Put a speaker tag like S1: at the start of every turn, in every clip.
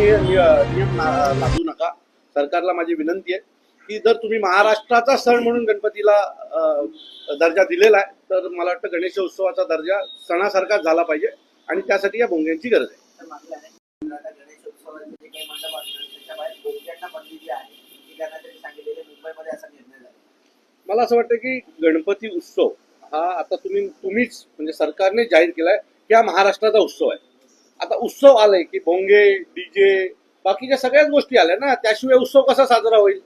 S1: निय- निय- नियम ना- लादू नका. सरकारला माझी विनंती आहे की जर तुम्ही महाराष्ट्राचा सण म्हणून गणपतीला दर्जा दिलेला आहे तर मला वाटतं गणेशोत्सवाचा दर्जा सणासारखाच झाला पाहिजे आणि त्यासाठी या भोंग्यांची गरज आहे. मला असं वाटतं की गणपती उत्सव हा आता तुम्ही तुम्हीच म्हणजे सरकारने जाहीर केलाय की हा महाराष्ट्राचा उत्सव आहे. आता उत्सव आलाय की भोंगे डीजे बाकीच्या सगळ्याच गोष्टी आल्या ना त्याशिवाय उत्सव कसा साजरा होईल?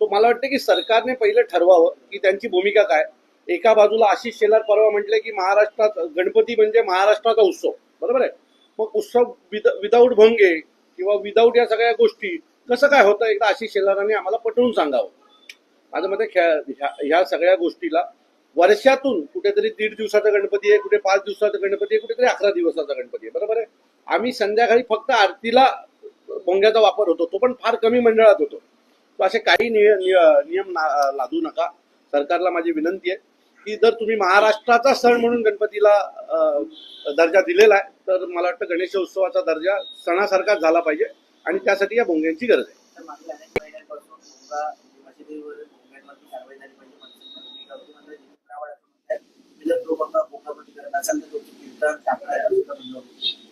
S1: तो मला वाटतं की सरकारने पहिलं ठरवावं की त्यांची भूमिका काय. एका बाजूला आशिष शेलार परवा म्हटले की महाराष्ट्रात गणपती म्हणजे महाराष्ट्राचा उत्सव. बरोबर आहे? मग उत्सव विदाऊट भंगे किंवा विदाऊट या सगळ्या गोष्टी कसं काय होतं? एकदा आशिष शेलारांनी आम्हाला पटवून सांगावं. माझ्या मते ह्या ह्या सगळ्या गोष्टीला वर्षातून कुठेतरी दीड दिवसाचा गणपती आहे कुठे पाच दिवसाचा गणपती आहे कुठेतरी अकरा दिवसाचा गणपती आहे. बरोबर आहे? आम्ही संध्याकाळी फक्त आरतीला भोंग्याचा वापर होतो. तो पण फार कमी मंडळात होतो. तो असे काही निय- निय- नियम ना- लादू नका. सरकारला माझी विनंती आहे की जर तुम्ही महाराष्ट्राचा सण म्हणून गणपतीला दर्जा दिलेला आहे तर मला वाटतं गणेशोत्सवाचा दर्जा सणासारखाच झाला पाहिजे आणि त्यासाठी या भोंग्यांची गरज आहे.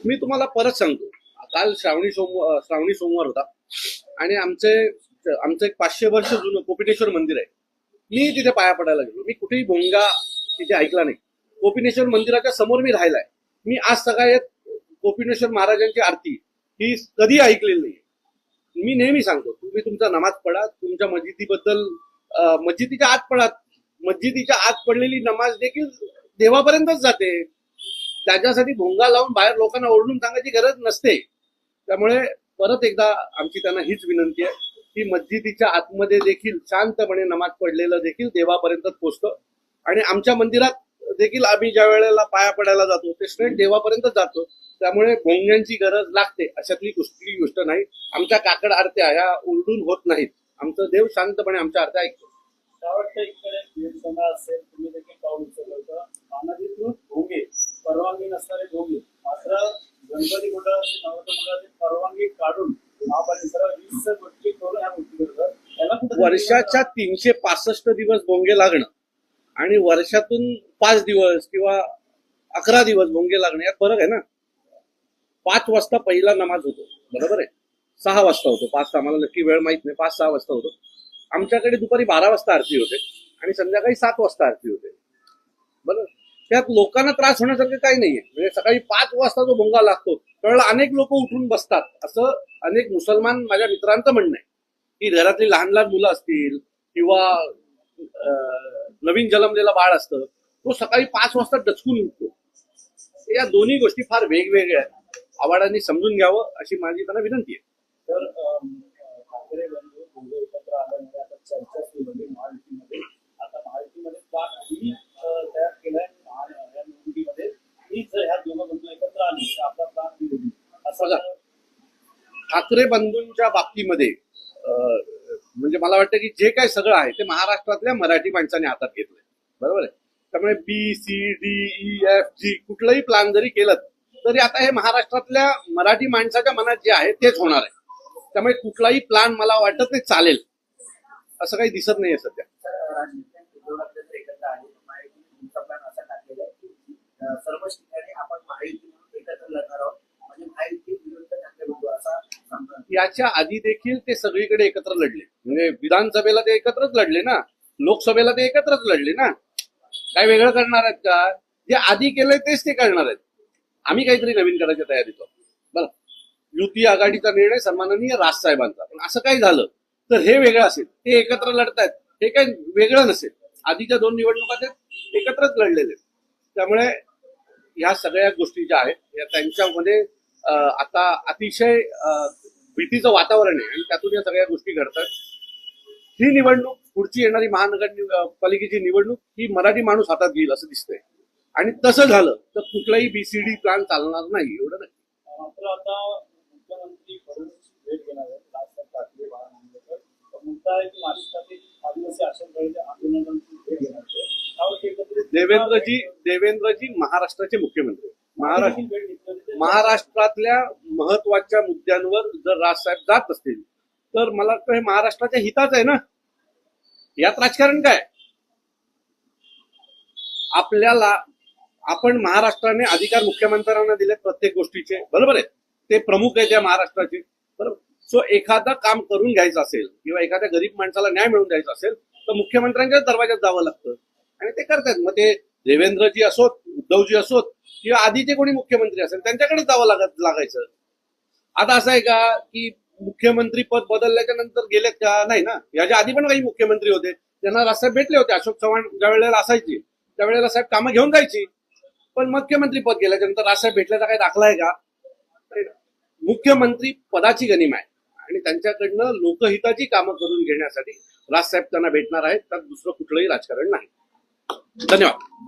S1: मी तुम्हाला परत सांगतो. काल श्रावणी सोमवार श्रावणी सोमवार होता. आणि आमचे आमचं एक पाचशे वर्ष जुनं कोपिनेश्वर मंदिर आहे. मी तिथे पाया पडायला गेलो. मी कुठेही भोंगा तिथे ऐकला नाही. कोपिनेश्वर मंदिराच्या समोर मी राहिलाय. मी आज सकाळी कोपिनेश्वर महाराजांची आरती ही कधी ऐकलेली नाही. मी नेहमी सांगतो तुम्ही तुमचा नमाज पडा तुमच्या मस्जिदीबद्दल मस्जिदीच्या आत पडा मस्जिदीच्या आत पडलेली नमाज देखील देवापर्यंतच जाते. त्याच्यासाठी भोंगा लावून बाहेर लोकांना ओरडून सांगायची गरज नसते. त्यामुळे परत एकदा आमची त्यांना हीच विनंती आहे की मस्जिदीच्या आतमध्ये देखील शांतपणे नमाज पडलेलं देखील देवापर्यंत पोचतं. आणि आमच्या मंदिरात देखील आम्ही ज्या वेळेला पाया पडायला जातो ते स्ट्रेट देवापर्यंत जातो. त्यामुळे भोंग्यांची गरज लागते अशातली कुठली गोष्ट नाही. आमच्या काकड आरत्या ह्या उलडून होत नाहीत. आमचं देव शांतपणे आमच्या आरत्या ऐकतो.
S2: त्यावाटतं इकडे असेल तुम्ही देखील पाऊल उचललं होतं अनधिकृत परवानगी नसणारे भोगे मात्र गणपती मंडळ नवरात्र मंडळाची परवानगी काढून वीस गोष्टी करून ह्या गोष्टी करतात.
S1: वर्षाच्या तीनशे पासष्ट दिवस भोंगे लागणं आणि वर्षातून पाच दिवस किंवा अकरा दिवस भोंगे लागणं यात फरक आहे ना? पाच वाजता पहिला नमाज होतो बरोबर आहे? सहा वाजता होतो पाच आम्हाला नक्की वेळ माहीत नाही पाच सहा वाजता होतो. आमच्याकडे दुपारी बारा वाजता आरती होते आणि संध्याकाळी सात वाजता आरती होते. बरं? त्यात लोकांना त्रास होण्यासारखं काही नाहीये. म्हणजे सकाळी पाच वाजता जो भोंगा लागतो त्यावेळेला अनेक लोक उठून बसतात. असं अनेक मुसलमान माझ्या मित्रांचं म्हणणं आहे. की घरातली लहान लहान मुलं असतील किंवा नवीन जन्मलेला बाळ असतं तो सकाळी पाच वाजता डचकून उठतो. या दोन्ही गोष्टी फार वेगवेगळ्या आहेत. आवाडांनी समजून घ्यावं अशी माझी त्यांना विनंती आहे.
S2: तर ठाकरे बंधू भोगे एकत्र आल्यामुळे आता चर्चा सुरू झाली. महायुतीमध्ये. आता महायुतीमध्ये का काही अं, तयार केलाय? महा- या निवडणुकीमध्ये. की जर ह्या दोन बंधू एकत्र आले तर आपला प्लान निवडून असं
S1: बघा. ठाकरे बंधूंच्या बाबतीमध्ये म्हणजे मला वाटतं की जे काय सगळं आहे ते महाराष्ट्रातल्या मराठी माणसाने हातात घेतलंय. बरोबर आहे? त्यामुळे B C D E F G कुठलंही प्लॅन जरी केलं तरी आता हे महाराष्ट्रातल्या मराठी माणसाच्या मनात जे आहे तेच होणार आहे. त्यामुळे कुठलाही प्लॅन मला वाटत नाही चालेल. असं काही दिसत नाहीये सध्या. याच्या आधी देखील ते सगळीकडे एकत्र लढले. म्हणजे विधानसभेला ते एकत्रच लढले ना? लोकसभेला ते एकत्रच लढले ना? काय वेगळं करणार आहेत का? जे आधी केलंय तेच ते करणार आहेत. आम्ही काहीतरी नवीन करायच्या तयारीत बरं. युती आघाडीचा निर्णय सन्माननीय राजसाहेबांचा पण असं काही झालं तर हे वेगळं असेल. ते एकत्र लढतायत. हे काही वेगळं नसेल. आधीच्या दोन निवडणुका ते एकत्रच लढलेले आहेत. त्यामुळे ह्या सगळ्या गोष्टी ज्या आहेत या त्यांच्यामध्ये आता अतिशय भीतीचं वातावरण आहे आणि त्यातून या सगळ्या गोष्टी घडतात. ही निवडणूक पुढची येणारी महानगर पालिकेची निवडणूक ही मराठी माणूस हातात घेईल असं दिसतंय. आणि तसं झालं तर कुठलाही बीसीडी प्लॅन चालणार नाही एवढं नाही.
S2: मात्र आता मुख्यमंत्री फडणवीस भेट घेणार आहेत राजसाहेब ठाकरे बाळा मांजरेकर तर मुद्दा आहे की महाराष्ट्रातील आदिवासी आश्रमशाळेच्या आंदोलनाची भेट घेणार आहे. त्यावर एकत्रित
S1: देवेंद्रजी देवेंद्रजी महाराष्ट्राचे मुख्यमंत्री. महाराष्ट्र. महाराष्ट्रातल्या महत्त्वाच्या मुद्द्यांवर जर राजसाहेब जात असतील तर मला वाटतं हे महाराष्ट्राच्या हिताच आहे ना? यात राजकारण काय? आपल्याला आपण महाराष्ट्राने अधिकार मुख्यमंत्र्यांना दिले प्रत्येक गोष्टीचे. बरोबर आहे? ते प्रमुख आहेत या महाराष्ट्राचे. बरोबर सो एखादा काम करून घ्यायचं असेल किंवा एखाद्या गरीब माणसाला न्याय मिळवून द्यायचा असेल तर मुख्यमंत्र्यांच्याच दरवाज्यात जावं लागतं. आणि ते करतात. मग ते देवेंद्रजी असोत उद्धवजी असोत किंवा आधीचे कोणी मुख्यमंत्री असेल त्यांच्याकडे जावं लागत लागायचं. आता असं आहे का की मुख्यमंत्री पद बदलल्याच्या नंतर गेलेत का? नाही ना. याच्या आधी पण काही मुख्यमंत्री होते. त्यांना राजसाहेब भेटले होते. अशोक चव्हाण ज्या वेळेला असायची त्यावेळेला साहेब कामं घेऊन जायची. पण मुख्यमंत्री पद गेल्याच्यानंतर राजसाहेब भेटल्याचा काही दाखला आहे का? मुख्यमंत्री पदाची गनिमा आहे. आणि त्यांच्याकडनं लोकहिताची कामं करून घेण्यासाठी राजसाहेब त्यांना भेटणार आहेत. त्यात दुसरं कुठलंही राजकारण नाही. धन्यवाद.